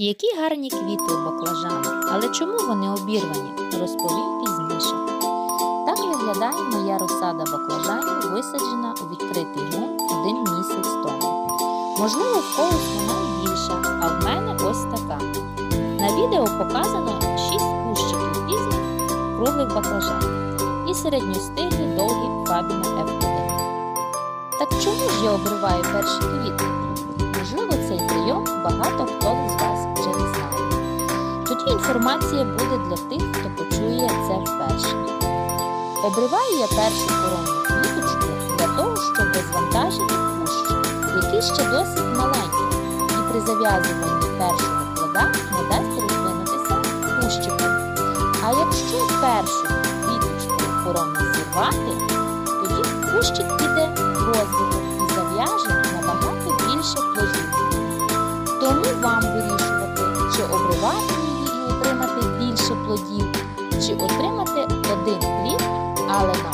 Які гарні квіти у баклажану, але чому вони обірвані, розповім пізніше. Так виглядає моя розсада баклажанів, висаджена у відкритий ґрунт один місяць тому. Можливо, в когось вона більша, а в мене ось така. На відео показано 6 кущиків різних круглих баклажанів і середньостиглі довгі фабіни F1. Так чому ж я обриваю перші квіти? Інформація буде для тих, хто почує це вперше. Обриваю я першу коронну квіточку для того, щоб розвантажити кущ, який ще досить маленький, і при зав'язуванні першого плода не дасть розвинутися кущику. А якщо першу квіточку коронну зірвати, тоді кущик піде більше плодів, чи отримати один плід, але на